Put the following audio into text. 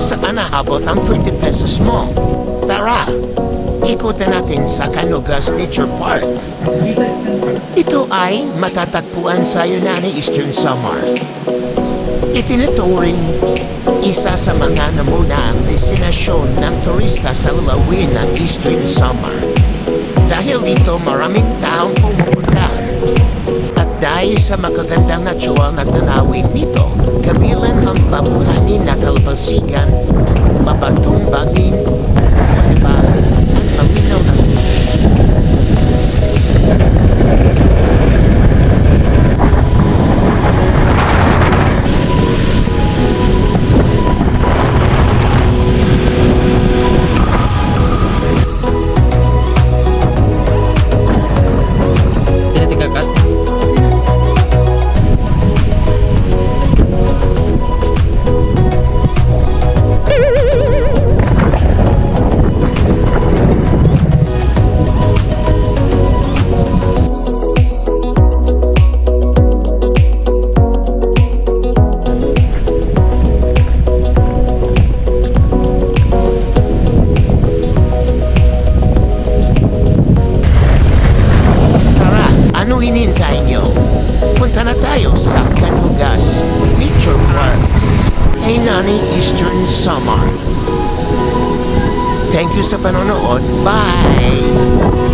Saan nahabot ang 20 pesos mo? Tara, ikutan natin sa Canugas Nature Park. Ito ay matatagpuan sa Yunani Eastern Samar. Itinuturing isa sa mga namunang destinasyon ng turista sa lalawin ng Eastern Samar. Dahil dito maraming taong pumupunta. At dahil sa magagandang natural na tanawin nito, kabilang ang babuhanin na kalabasigan, mabatong hinintay nyo? Punta na tayo sa Canugas Nature Park, Hainani Eastern Samar. Thank you sa panonood. Bye!